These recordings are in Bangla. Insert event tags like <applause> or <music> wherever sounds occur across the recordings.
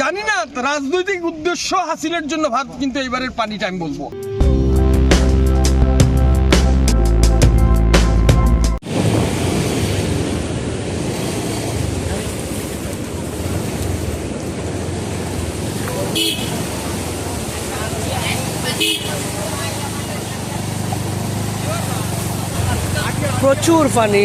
জানি না রাজনৈতিক উদ্দেশ্য হাসিলের জন্য ভাত কিন্তু এবারের পানিটা আমি বলব। প্রচুর পানি।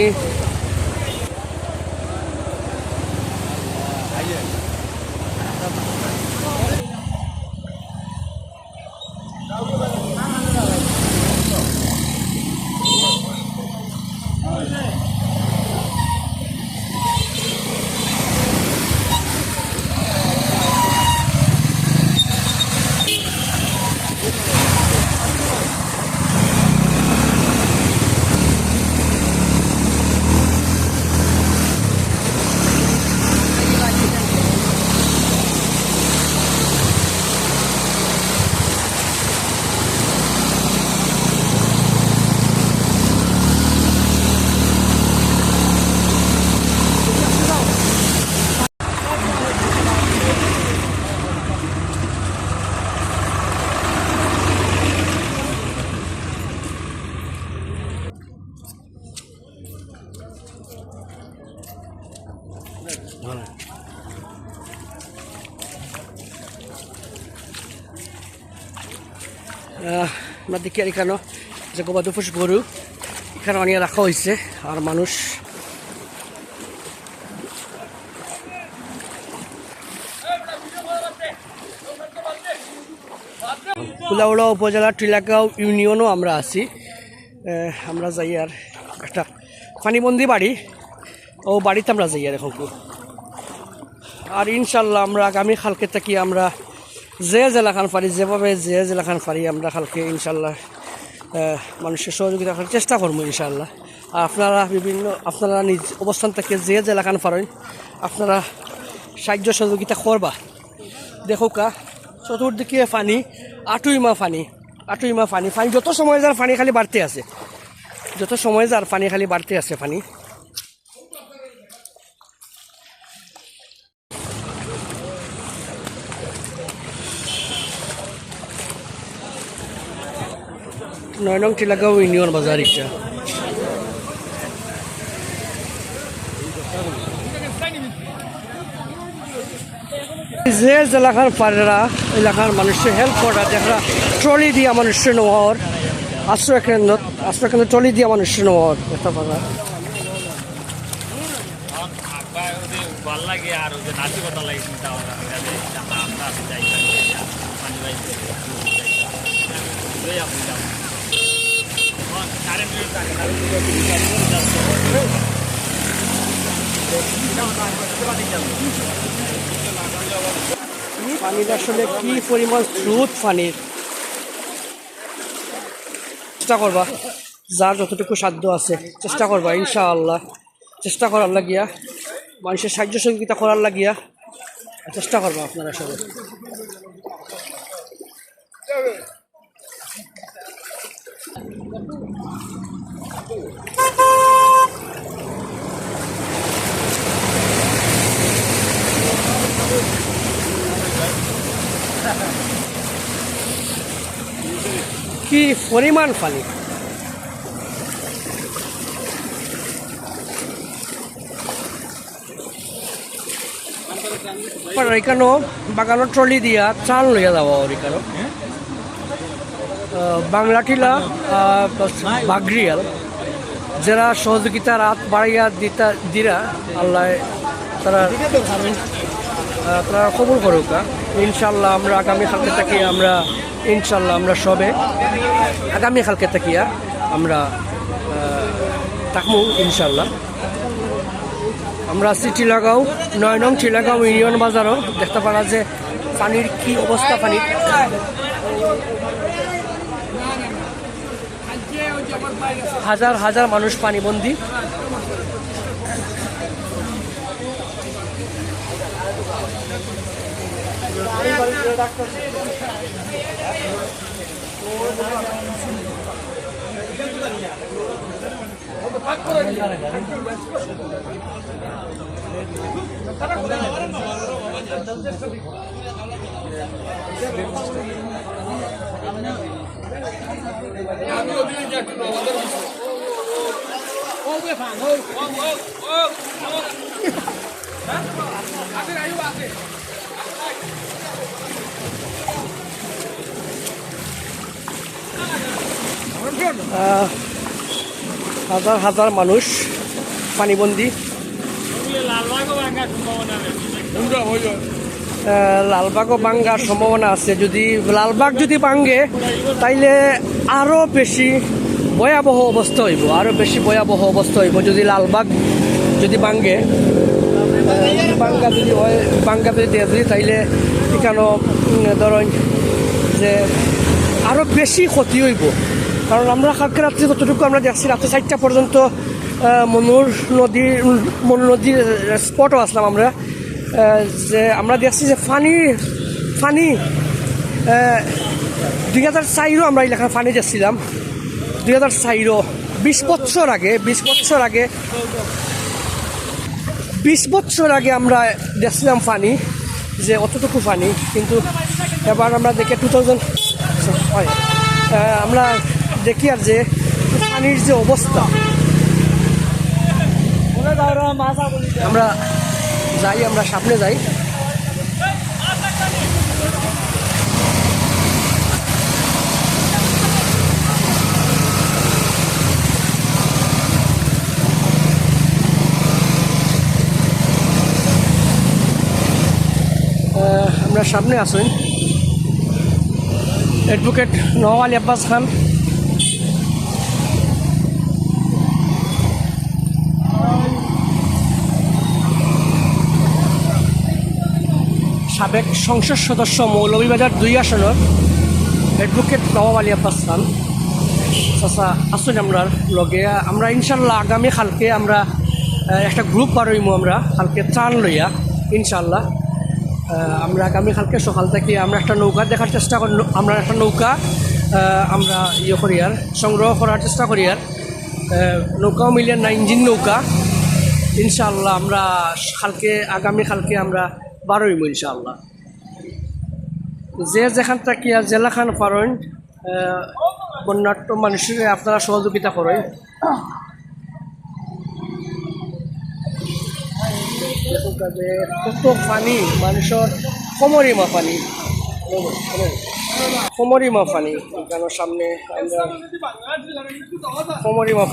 আহ, আমরা দেখি আর এখানে যে গবাদি পশু গরু এখানে অনেক রাখা হয়েছে আর মানুষ কুলাউড়া উপজেলার টিলাগাঁও ইউনিয়নও আমরা আছি। আমরা যাই আর একটা পানিবন্দি বাড়ি ও বাড়িতে আমরা যাই আর এখন। আর ইনশাল্লাহ আমরা আগামী কালকে থেকে আমরা যে জেলাখান পারি, যেভাবে যে জেলাখান পারি আমরা কালকে ইনশাল্লাহ মানুষের সহযোগিতা করার চেষ্টা করব ইনশাল্লাহ। আর আপনারা বিভিন্ন, আপনারা নিজ অবস্থান থেকে যে জেলাখান পারেন, আপনারা সাহায্য সহযোগিতা করবা। দেখো কা, চতুর্দিকে পানি, আটুই মা পানি, আটুই মা পানি পানি যত সময় যার পানি খালি বাড়তে আছে, যত সময় যার পানি খালি বাড়তে আছে পানি নয় নং ইউনিয়ন বাজার এটা যে এলাকার পারেরা এলাকার মানুষের হেল্প করা দেখা ট্রলি দিয়া মানুষের নেওয়ার আশ্রয় কেন্দ্র আশ্রয় কেন্দ্র ট্রলি দিয়া মানুষের পারা ভালো লাগে পানির আসলে কি পরিমাণ স্রোত পানির? চেষ্টা করবা, যার যতটুকু সাধ্য আছে, চেষ্টা করবা, ইনশাআল্লাহ। চেষ্টা করার লাগিয়া, মানুষের সাহায্য সহযোগিতা করার লাগিয়া, চেষ্টা করবা আপনারা সবাই। কি পরিমাণ পানি আর এখানেও বাগানের ট্রলি দিয়া চাল লইয়া যাব ওর এখানেও বাংলা টিলা বাগরিয়াল, যারা সহযোগিতা রাত বাড়াইয়া দিতা, দিরা, আল্লাহ তারা তারা কবুল করুক আহ। ইনশাল্লাহ আমরা আগামী কালকে থেকে আমরা, ইনশাল্লাহ আমরা সবে, আগামী কালকে থাকিয়া আমরা থাকব ইনশাল্লাহ। আমরা আছি লাগাও, নয় নং টিলাগাঁও ইউনিয়ন বাজারও। দেখতে পারা যে পানির কি অবস্থা পানি হাজার হাজার মানুষ পানিবন্দী। আমি ওদিকে যাচ্ছি আমাদের ওকে ফান ও ও ও ও আসেন আয়ু আসেন ভাঙার সম্ভাবনা বেশি আহ, লালবাগও ভাঙ্গার সম্ভাবনা আছে। যদি লালবাগ যদি ভাঙ্গে তাইলে আরও বেশি ভয়াবহ অবস্থা হইব আরও বেশি ভয়াবহ অবস্থা হইব। যদি লালবাগ যদি ভাঙ্গে বাঙ্গা যদি হয় বাঙ্গা যদি তাইলে এখানো ধরেন যে আরও বেশি ক্ষতি হইব। কারণ আমরা কালকে রাত্রি যতটুকু আমরা দেখছি, রাত্রি চারটা পর্যন্ত মনুর নদীর মনু নদীর স্পটও আসলাম আমরা। যে আমরা দেখছি যে ফানি ফানি দুই হাজার চাইরও আমরা এলাকায় ফানি দেখছিলাম। দুই হাজার চাইরও বিশ বছর আগে, বিশ বছর আগে, বিশ বছর আগে আমরা দেখছিলাম ফানি, যে অতটুকু ফানি, কিন্তু এবার আমরা দেখে টু থাউজেন্ড হয় আমরা দেখি আর যে পানির যে অবস্থা। আমরা যাই আমরা সামনে যাই। আমরা সামনে আসুন অ্যাডভোকেট নওয়াব আলী আব্বাস খান। সাবেক সংসদ সদস্য মৌলভীবাজার দুই আসনের অ্যাডভোকেট নওয়াব আলী আব্বাস খান, চাচা আসুন আমরা লগে। আমরা ইনশাল্লাহ আগামী কালকে আমরা একটা গ্রুপ বার হইমু আমরা, কালকে ত্রাণ লইয়া, ইনশাল্লাহ। আমরা আগামী কালকে সকাল থেকে আমরা একটা নৌকা দেখার চেষ্টা করি আমরা একটা নৌকা আমরা ইয়ে করি আর, সংগ্রহ করার চেষ্টা করি আর। নৌকাও মিলিয়ে না ইঞ্জিন নৌকা। ইনশাল্লাহ আমরা কালকে, আগামী কালকে আমরা বারোইমু ইনশাল্লাহ যে যেখান থেকে জেলাখান পারেন বন্যাট্য মানুষের আপনারা সহযোগিতা করেন। পানি, মানুষের সমরিমা পানি। সমরিমা পানি, কেন সামনে আমরা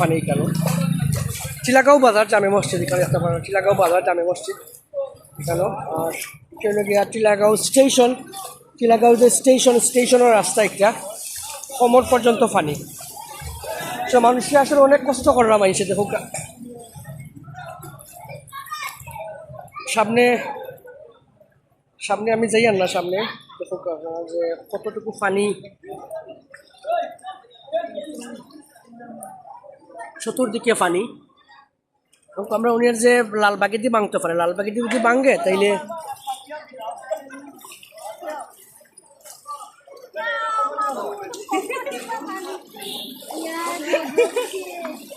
পানি কেন? চিলাগাঁও বাজার জামে মসজিদ, এখানে দেখতে পারেন চিলাগাঁও বাজার জামে মসজিদ। এখানে আর গিয়া টিলাগাঁও স্টেশন। টিলাগাঁও যে স্টেশন, স্টেশনের রাস্তা একটা। কোমর পর্যন্ত পানি তো মানুষের আসলে অনেক কষ্ট করলাম আইসে দেখো। সামনে সামনে আমি যাই আর না, সামনে। দেখো যে কতটুকু ফানি। চতুর্দিকে এবং আমরা উনির যে লাল দিয়ে বাংতে পারে লালবাগি দিয়ে যদি ভাঙে তাইলে <laughs>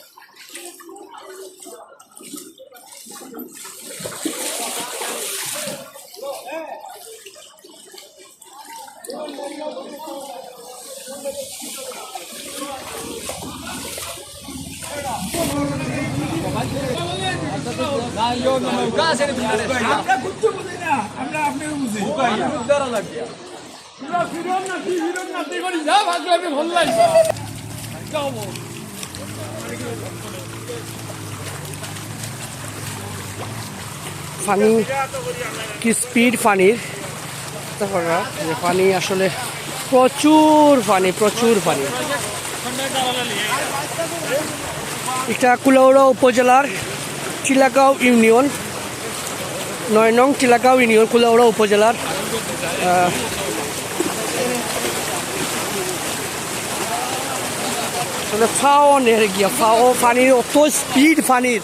পানি কি স্পিড যে পানি আসলে প্রচুর পানি প্রচুর পানি এটা কুলাউড়া উপজেলার চিলাগাঁও ইউনিয়ন, নয় নং চিলাগাঁও ইউনিয়ন, কুলাউড়া উপজেলার আসলে ফাও নেড়ে গিয়া, ফাও পানির অত স্পিড পানির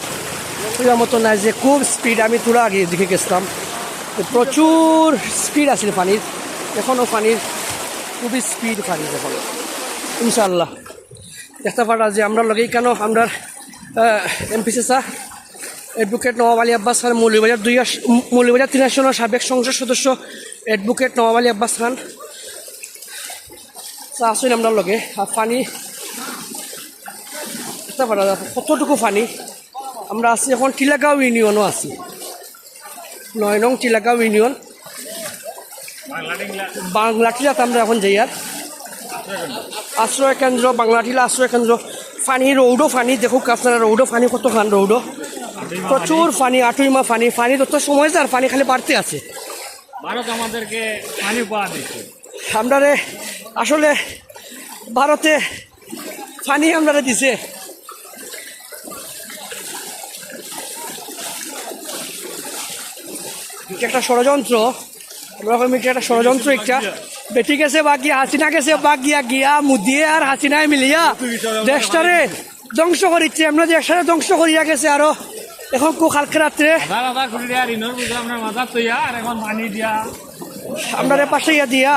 তোলার মতো না যে খুব স্পিড আমি তোলা আগে দিকে গেছিলাম। প্রচুর স্পিড আছিল পানির এখনও পানির খুবই স্পিড পানি এখন ইনশাল্লাহ দেখতে পারা যে আমরা লগেই কেন, আমরা এমপি চেঁচা অ্যাডভোকেট নওয়াব আলী আব্বাস খান মৌলিবাজার দুই মৌলিবাজার তিন আসনের সাবেক সংসদ সদস্য অ্যাডভোকেট নওয়াব আলী আব্বাস খান। আসুন আমরা লগে। পানি কতটুকু পানি আমরা আছি এখন টিলাগাঁও ইউনিয়নও আছি। নয় নং টিলাগাঁও ইউনিয়ন। বাংলাটিলাত আমরা এখন যাই আর। আশ্রয় কেন্দ্র বাংলাটিলা আশ্রয় কেন্দ্র। ফানি রৌডো ফানি, দেখুক আপনারা রৌডো ফানি কত খান রৌডো প্রচুর ফানি। আটুইমা ফানি ফানি যত সময় যার ফানি খালি বাড়তে আছে। ভারত আমাদেরকে পানি উপহার দিচ্ছে। আমরা রে আসলে ভারতে ফানি আমরা দিছে। এটা একটা ষড়যন্ত্র এটা একটা ষড়যন্ত্র একটা। বেটি গেছে বা গিয়া হাসিনা গেছে বা গিয়া গিয়া মুদিয়ে আর হাসিনায় মিলিয়া। দেশটারে ধ্বংস করিচ্ছে আমরা দেশটারে ধ্বংস করিয়া গেছে আরও। এখন কু কালকে রাত্রে আপনার মাথার আর এখন পানি দিয়া। আমরা পাশে ইয়া দিয়া।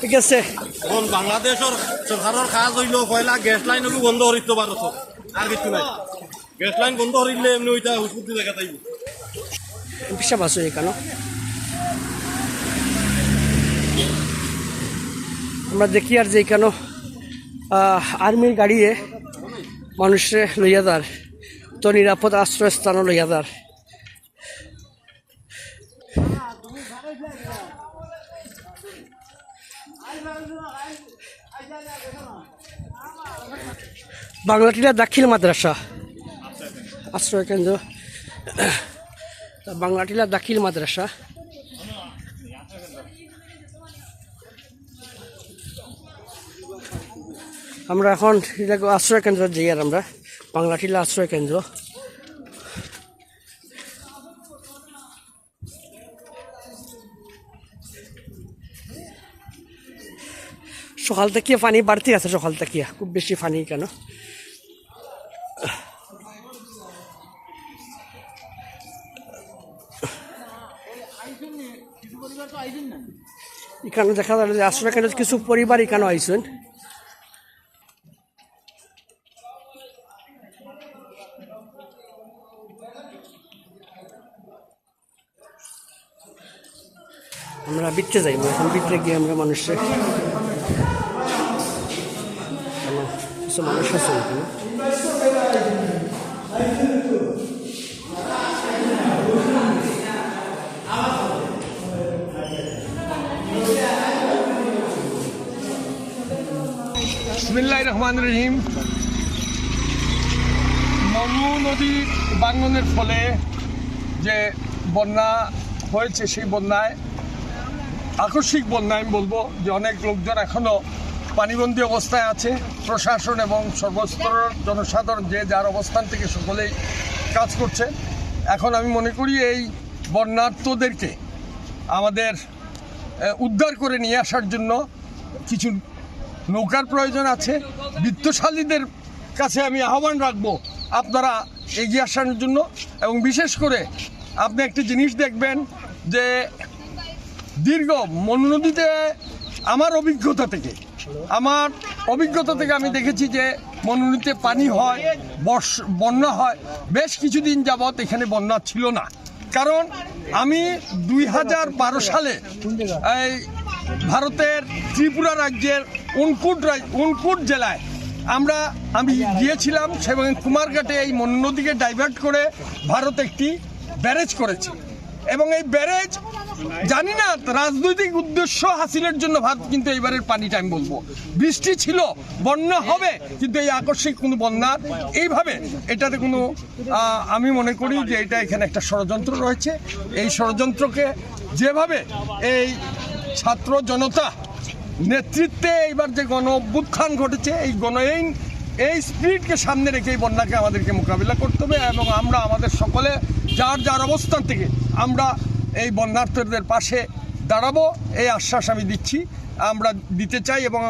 ঠিক আছে। এখন বাংলাদেশের সরকারের কাজ হইল পয়লা গ্যাস লাইন বন্ধ করিতে ভারত। আর কিছু নাই। গ্যাস লাইন বন্ধ করিলে এমনি ওইটা হুসুদ্ধি দেখা তাইব এখানে। আমরা দেখি আর যে এখানে আর্মির গাড়িয়ে মানুষে লইয়া দার তো নিরাপদ আশ্রয়স্থানও লইয়া দার বাংলাটিলা দাখিল মাদ্রাসা, আশ্রয় কেন্দ্র। বাংলাটিলা দাখিল মাদ্রাসা। আমরা এখন, আশ্রয় কেন্দ্র যাই আর আমরা। বাংলাটিলা আশ্রয় কেন্দ্র। সকাল থেকে পানি বাড়তি আছে, সকাল থেকে খুব বেশি পানি কেন? এখানে দেখা যায় যে আশ্রয় কেন্দ্র কিছু পরিবার এখানে আইসেন আমরা বিটতে যাইব, এখন বিটতে গিয়ে আমরা মানুষের কিছু মানুষ আছে এখানে রহমান রহিম। মনু নদী বাঙ্গনের ফলে যে বন্যা হয়েছে সেই বন্যায় আকস্মিক বন্যা আমি বলব যে অনেক লোকজন এখনও পানিবন্দী অবস্থায় আছে। প্রশাসন এবং সর্বস্তরের জনসাধারণ যে যার অবস্থান থেকে সকলেই কাজ করছে। এখন আমি মনে করি এই বন্যার্থদেরকে আমাদের উদ্ধার করে নিয়ে আসার জন্য কিছু নৌকার প্রয়োজন আছে। বিত্তশালীদের কাছে আমি আহ্বান রাখব আপনারা এগিয়ে আসার জন্য এবং বিশেষ করে আপনি একটি জিনিস দেখবেন যে দীর্ঘ মনু নদীতে আমার অভিজ্ঞতা থেকে, আমার অভিজ্ঞতা থেকে আমি দেখেছি যে মনু নদীতে পানি হয়, বর্ষ, বন্যা হয়। বেশ কিছুদিন যাবৎ এখানে বন্যা ছিল না। কারণ আমি দুই হাজার বারো সালে এই ভারতের ত্রিপুরা রাজ্যের উনকুট উনকুট জেলায় আমরা, আমি গিয়েছিলাম এবং কুমারঘাটে এই মনু ডাইভার্ট করে ভারত একটি ব্যারেজ করেছে। এবং এই ব্যারেজ, জানি না, রাজনৈতিক উদ্দেশ্য হাসিলের জন্য ভারত কিন্তু এইবারের পানিটা আমি বলব। বৃষ্টি ছিল, বন্যা হবে, কিন্তু এই আকস্মিক কোনো বন্যা, এইভাবে এটাতে কোনো আমি মনে করি যে এটা এখানে একটা ষড়যন্ত্র রয়েছে। এই ষড়যন্ত্রকে যেভাবে এই ছাত্র জনতা নেতৃত্বে এইবার যে গণ অভ্যুত্থান ঘটেছে, এই গণ এই এই স্পিরিটকে সামনে রেখে এই বন্যাকে আমাদেরকে মোকাবিলা করতে হবে এবং আমরা আমাদের সকলে যার যার অবস্থান থেকে আমরা এই বন্যার্থীদের পাশে দাঁড়াবো, এই আশ্বাস আমি দিচ্ছি। আমরা দিতে চাই এবং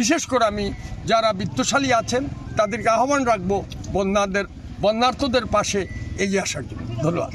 বিশেষ করে আমি যারা বিত্তশালী আছেন, তাদেরকে আহ্বান রাখব বন্যাদের, বন্যার্থদের পাশে এগিয়ে আসার জন্য। ধন্যবাদ।